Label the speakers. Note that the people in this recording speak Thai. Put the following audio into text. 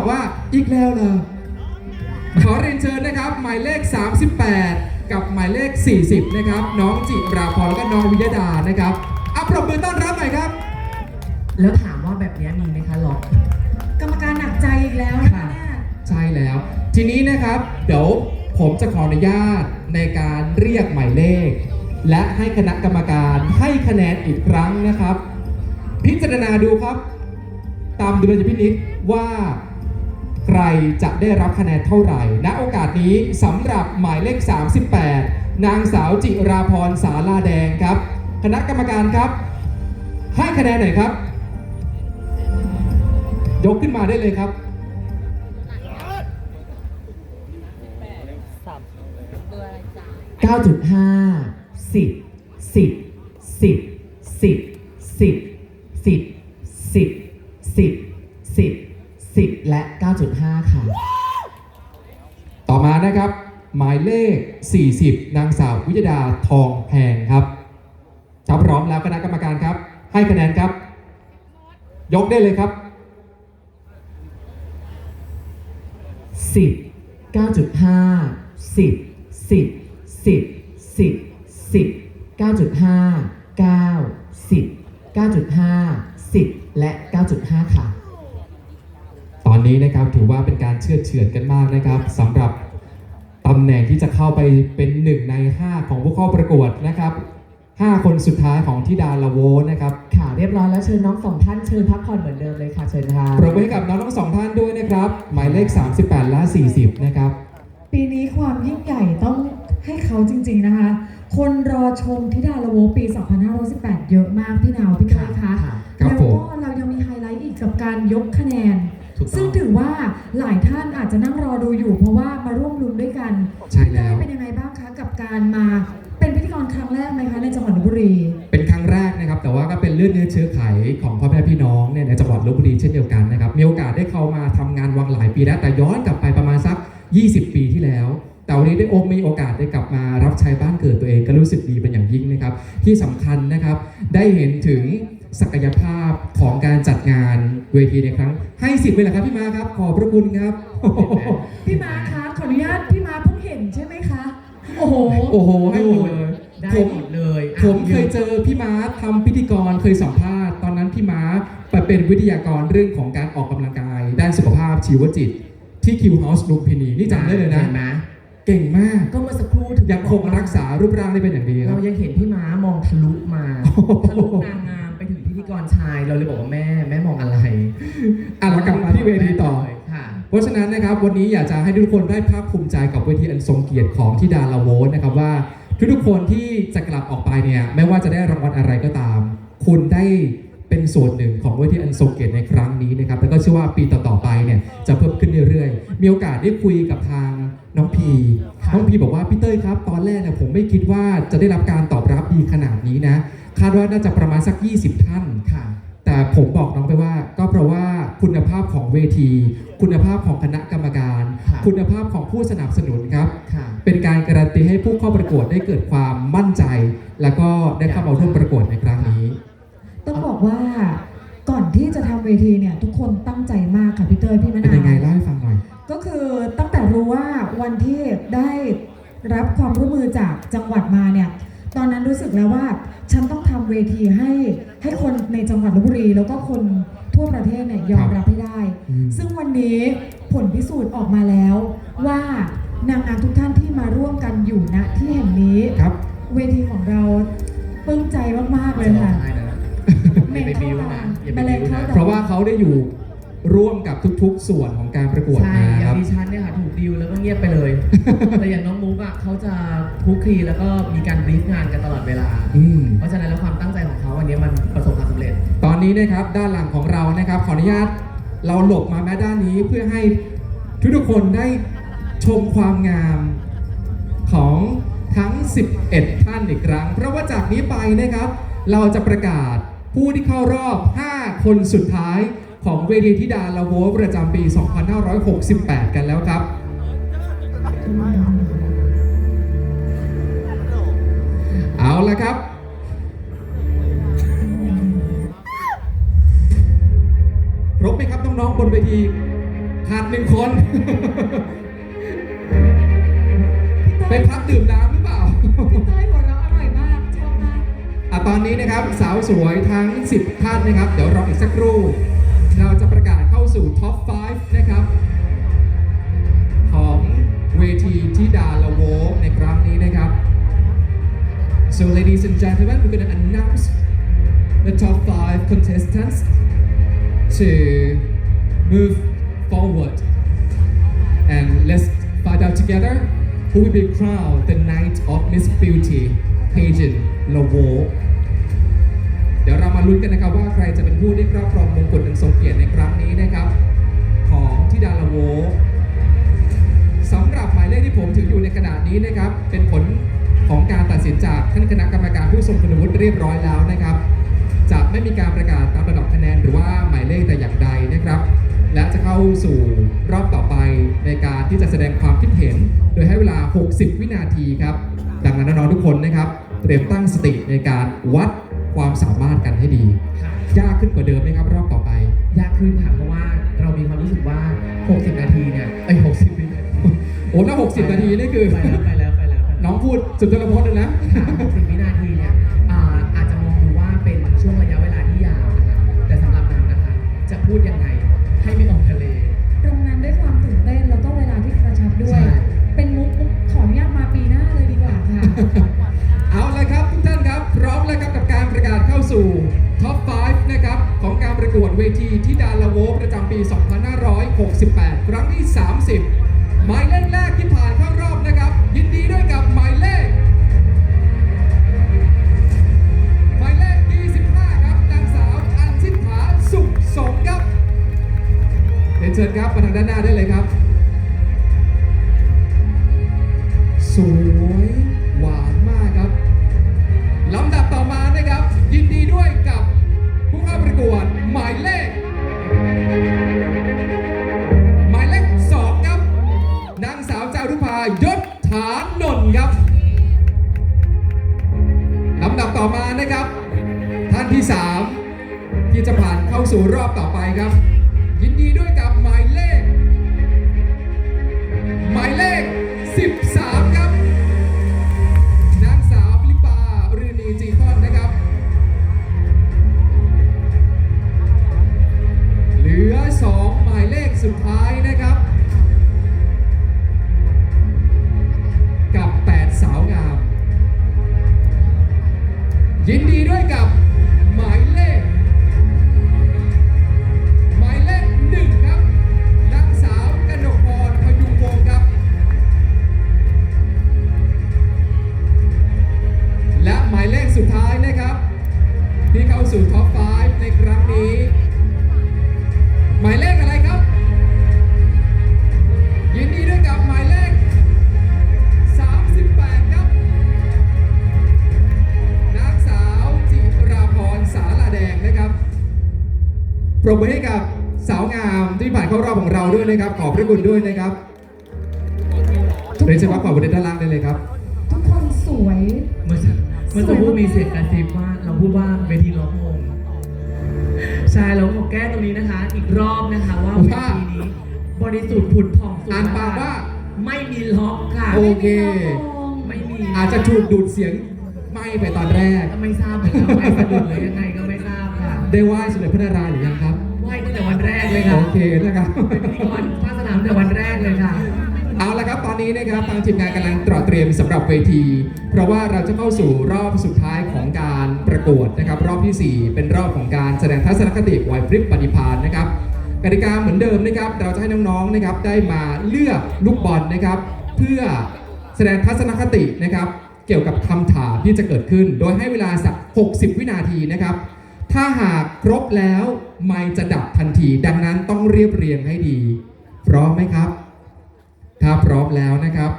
Speaker 1: บอกว่าอีกแล้วเหรอขอเรียนเชิญนะครับ หมายเลข 38 กับหมายเลข 40 นะครับ น้องจิราพรแล้วก็น้องวิยดานะครับอัปรบมือต้อนรับหน่อยครับ
Speaker 2: แล้วถามว่าแบบนี้มีไหมคะล็อก
Speaker 3: กรรมการหนักใจอีกแล้วนะคะเนี่ย
Speaker 1: ใช่แล้ว ทีนี้นะครับ เดี๋ยวผมจะขออนุญาตในการเรียกหมายเลข และให้คณะกรรมการให้คะแนนอีกครั้งนะครับ พิจารณาดูครับ ตามดุลยพินิษว่า ใครจะได้รับคะแนนเท่าไหร่ณโอกาสนี้สำหรับหมายเลข 38 นางสาวจิราพรสาลาแดงครับ คณะกรรมการครับ ให้คะแนนหน่อยครับ ยกขึ้นมาได้เลยครับ
Speaker 2: 9.5 10 10 10 10 10 10 10 10 10 10 และ 9.5 ค่ะ
Speaker 1: ต่อมานะครับ หมายเลข 40 นางสาววิยดาทองแพงครับถ้าพร้อมแล้วคณะกรรมการครับ ให้คะแนนครับ ยกได้เลยครับ
Speaker 2: 10 9.5 10 10 10 10 10 9.5 9 10 9.5 10 และ 9.5 ค่ะ
Speaker 1: ต อนนี้นะครับถือว่าเป็นการเชื่อดเฉือนกันมากนะครับสำหรับตำแหน่งที่จะเข้าไปเป็นหนึ่งใน 5 ของผู้เข้าประกวดนะครับ 5 คนสุดท้ายของทิดาลาโวนะครับ
Speaker 2: ค่ะเรียบร้อยแล้วเชิญน้องสองท่านเชิญพักผ่อนเหมือนเดิมเลยค่ะเชิญค่ะ
Speaker 1: ปรบมือให้กับน้องทั้งสองท่านด้วยนะครับ หมายเลข 38 และ 40 นะครับ
Speaker 3: ปีนี้ความยิ่งใหญ่ต้องให้เขาจริง ๆนะคะ คนรอชมทิดาละโวปี 2518 เยอะมากพี่นาวพี่ก้อยคะ
Speaker 2: ค่ะ
Speaker 1: ครับ
Speaker 3: แล้ว
Speaker 1: ผม
Speaker 3: ก็เรายังมีไฮไลท์อีกกับการยกคะแนน
Speaker 1: ถูกต้อง
Speaker 3: ซึ่งถือว่าหลายท่านอาจจะนั่งรอดูอยู่ เพราะว่ามาร่วมรุ้นด้วยกัน
Speaker 1: ใช่แล้ว
Speaker 3: เป็นยังไงบ้างคะกับการมาเป็นพิธีกรครั้งแรกไหมคะในจังหวัดลบบุรี
Speaker 1: เป็นครั้งแรกนะครับ แต่ว่าก็เป็นเลือดเนื้อเชื้อไขของพ่อแม่พี่น้องเนี่ยในจังหวัดลบบุรีเช่นเดียวกันนะครับ มีโอกาสได้เข้ามาทำงานวังหลายปีแล้ว แต่ย้อนกลับไปประมาณสัก 20 ปีที่แล้ว แต่วันนี้ได้โอมมีโอกาสได้กลับมารับใช้บ้านเกิดตัวเองก็รู้สึกดีเป็นอย่างยิ่งนะครับ ที่สำคัญนะครับ ได้เห็นถึง ศักยภาพของการจัดงานเวทีในครั้ง ให้สิบเลยเหรอครับพี่มาครับ ขอบพระคุณครับ
Speaker 3: พี่มาคะขออนุญาตพี่มาเพิ่งเห็นใช่ไหมคะ โอ้โห
Speaker 1: โอ้โหให้หมดเลย
Speaker 2: ได้
Speaker 1: ผม
Speaker 2: หมดเลยอะ
Speaker 1: ผมเคยเจอพี่ม้าทำพิธีกรเคยสัมภาษณ์ตอนนั้นพี่ม้าไปเป็นวิทยากรเรื่องของการออกกำลังกาย ด้านสุขภาพชีวจิต ที่คิวเฮาส์ลุมพินีนี่จำได้เลยนะ
Speaker 2: ห็ไหม
Speaker 1: เก่งมาก
Speaker 2: ก็เมื่อสักครู่ถึง
Speaker 1: ยังคงรักษารูปร่างได้เป็นอย่างดีค
Speaker 2: เรา
Speaker 1: รับ
Speaker 2: ยังเห็นพี่ม้ามองทะลุมาทะลุนางงามไปถึงพิธีกรชาย เราเลยบอกว่าแม่แม่มองอะไร
Speaker 1: อะเรากลับมาที่เวทีต่อ
Speaker 2: ค่ะ
Speaker 1: เพราะฉะนั้นนะครับวันนี้อยากจะให้ทุกคนได้ภาคภูมิใจกับเวทีอันทรงเกียรติของทิดาลาโวสนะครับว่าทุกๆคนที่จะกลับออกไปเนี่ยไม่ว่าจะได้รางวัลอะไรก็ตาม คุณได้เป็นส่วนหนึ่งของเวทีอันทรงเกียรติในครั้งนี้นะครับแล้วก็เชื่อว่าปีต่อๆไปเนี่ยจะเพิ่มขึ้นเรื่อยๆ มีโอกาสได้คุยกับทาง น้องพี
Speaker 2: ครับ
Speaker 1: น้องพีบอกว่าพี่เต้ยครับ ตอนแรกเนี่ยผมไม่คิดว่าจะได้รับการตอบรับดีขนาดนี้นะ คาดว่าน่าจะประมาณสัก 20 ท่าน
Speaker 2: ค่ะ
Speaker 1: แต่ผมบอกน้องไปว่า ก็เพราะว่าคุณภาพของเวที คุณภาพของคณะกรรมการ
Speaker 2: ครับ
Speaker 1: คุณภาพของผู้สนับสนุนครับ
Speaker 2: ค่ะ
Speaker 1: เป็นการการันตีให้ผู้เข้าประกวดได้เกิดความมั่นใจ แล้วก็ได้เข้ามาร่วมประกวดในครั้งนี้
Speaker 3: ต้องบอกว่าก่อนที่จะทำเวทีเนี่ยทุกคนตั้งใจมากค่ะพี่เตยพี่มะ
Speaker 1: เป็น
Speaker 3: นา
Speaker 1: ยังไง
Speaker 3: ว
Speaker 1: เล่าให้ฟังหน่อย
Speaker 3: ก็คือตั้งแต่ รู้ว่าวันที่ได้รับความร่วมมือจากจังหวัดมาเนี่ย ตอนนั้นรู้สึกแล้วว่า ฉันต้องทำเวทีให้ให้คนในจังหวัดลบบุรี แล้วก็คนทั่วประเทศเนี่ยยอมรับให้ได้
Speaker 1: อืม
Speaker 3: ซึ่งวันนี้ผลพิสูจน์ออกมาแล้ว ว่านางงามทุกท่านที่มาร่วมกันอยู่ณที่แห่งนี้
Speaker 1: ครับ
Speaker 3: เวทีของเราปลื้มใจมากๆเลยค่ะ
Speaker 2: อย่าไปบิ้วนะอย่าไป
Speaker 3: แมลง
Speaker 2: บิ้ว
Speaker 3: เข้า
Speaker 2: นะ
Speaker 3: ต
Speaker 1: เพราะว่าเขาได้อยู่ ร่วมกับทุกๆ ส่วนของการประกวด
Speaker 2: ใช่
Speaker 1: มา
Speaker 2: อ
Speaker 1: ค
Speaker 2: ย่า
Speaker 1: รั
Speaker 2: ง
Speaker 1: บ
Speaker 2: ดิฉันเนี่ยค่ะถูกดิวแล้วก็เงียบไปเลย แต่อย่างน้องมุกอะเขาจะคลุกคลีแล้วก็มีการบรีฟงานกันตลอดเวลา
Speaker 1: อืม
Speaker 2: เพราะฉะนั้นแล้วความตั้งใจของเขาวันนี้มันประสบความสำเร็จ
Speaker 1: ตอนนี้นะครับด้านหลังของเรานะครับขออนุญาตเราหลบมาแม้ด้านนี้เพื่อให้ทุกๆคนได้ชมความงามของทั้ง 11 ท่านอีกครั้ง เพราะว่าจากนี้ไปนะครับ เราจะประกาศผู้ที่เข้ารอบ 5 คนสุดท้าย ของเวทีธิดาลาโวประจำปี 2568 กันแล้วครับเอาละครับ ครบไหมครับน้องๆบนเวทีขาดหนึ่งคน
Speaker 3: พี่
Speaker 1: ไป
Speaker 3: เต้ย
Speaker 1: พักดื่มน้ำหรือเปล่า
Speaker 3: พี่เต้ยหัวเราะอร่อยมาก ชอบมาก
Speaker 1: อะตอนนี้นะครับสาวสวยทั้ง 10 ท่านนะครับ เดี๋ยวรออีกสักครู่ เราจะประกาศเข้าสู่ท็อป 5 นะครับ ของเวทีที่ดาลาโวในครั้งนี้นะครับ so ladies and gentlemen we're going to announce the top 5 contestants to move forward and let's find out together who will be crowned the Knight of Miss Beauty pageant La w o เดี๋ยวเรามาลุ้นกันนะครับว่าใครจะเป็นผู้ได้ครอบครองมงกุฎอันทรงเกียรติในครั้งนี้นะครับ ของทิดาลาโวสำหรับหมายเลขที่ผมถืออยู่ในขณะนี้นะครับ เป็นผลของการตัดสินจากท่านคณะกรรมการผู้ทรงคุณวุฒิเรียบร้อยแล้วนะครับ จะไม่มีการประกาศตามระดับคะแนนหรือว่าหมายเลขแต่อย่างใดนะครับ และจะเข้าสู่รอบต่อไปในการที่จะแสดงความคิดเห็น โดยให้เวลา 60 วินาทีครับ ดังนั้นน้องๆทุกคนนะครับ เตรียมตั้งสติในการวัด ความสามารถกันให้ดี
Speaker 2: ค่ะ
Speaker 1: ยากขึ้นกว่าเดิมไหมครับรอบต่อไป
Speaker 2: ยากขึ้นค่ะเพราะว่าเรามีความรู้สึกว่า 60 นาทีเนี่ยเอ้ย60วินาที
Speaker 1: โอ้ถ้า60 นาทีนี่คือ
Speaker 2: ไปแล้วไปแล้วไปแล้วไปแล้ว
Speaker 1: น้องพูดสุดทรพจน์เลยนะ
Speaker 2: ค่ะ60วินาทีเนี่ยอ่าอาจจะมองดูว่าเป็นช่วงระยะเวลาที่ยาวนะคะแต่สำหรับนั้นนะคะ จะพูดยังไง
Speaker 3: ป
Speaker 1: ระกวดเวทีที่ดาลาโวประจำปี 2568 ครั้งที่ 30 หมายเลขแรกที่ผ่านเข้ารอบนะครับ ยินดีด้วยกับหมายเลข หมายเลข 25 ครับ นางสาวอัญชิตาสุขสมครับเรียนเชิญครับมาทางด้านหน้าได้เลยครับ ต่อไปครับ ปรบมือให้กับสาวงามที่ผ่านเข้ารอบของเราด้วยนะครับ ขอบพระคุณด้วยนะครับเรียนเชิญพักผ่อนบนด้านล่างได้เลยครับ
Speaker 3: ทุกคนสวย
Speaker 2: เมื่อสักเมื่อสักครู่มีเสียงกระซิบว่าเราพูดว่าเวทีล้อมวงใช่แล้วขอแก้ตรงนี้นะคะ อีกรอบนะคะว่าเว
Speaker 1: ว่า
Speaker 2: ทีนี้บริสุทธิ์ผุดผ่องสุด
Speaker 1: อ่านปากว่า
Speaker 2: ไม่มีล็อกค่ะ
Speaker 1: โอเค
Speaker 2: ไม่มี
Speaker 1: อาจจะถูกดูดเสียงไม่ไปตอนแรก
Speaker 2: ก็ไม่ทราบเหมือนกันไม่สะดุดหรือยังไงก็ไม่ทราบค่ะ
Speaker 1: ได้ไหว้สมเด็จพระนารายณ์หรือยัง
Speaker 2: เลยค่ะ
Speaker 1: โอเคนะครับ
Speaker 2: เป็นพิธีกรภาคสนามตั้งแต่วันแรกเลยค่ะ
Speaker 1: เอาละครับตอนนี้นะครับทางทีมงานกำลังตรอเตรียมสำหรับเวที เพราะว่าเราจะเข้าสู่รอบสุดท้ายของการประกวดนะครับ รอบทีสี่ 4 เป็นรอบของการแสดงทัศนคติไหวพริบปฏิภาณนะครับกติกาเหมือนเดิมนะครับ เราจะให้น้องๆนะครับได้มาเลือกลูกบอลนะครับ เพื่อแสดงทัศนคตินะครับ เกี่ยวกับคำถามที่จะเกิดขึ้น โดยให้เวลาสัก 60 วินาทีนะครับ ถ้าหากครบแล้วไม่จะดับทันที ดังนั้นต้องเรียบเรียงให้ดี พร้อมไหมครับ ถ้าพร้อมแล้วนะครับ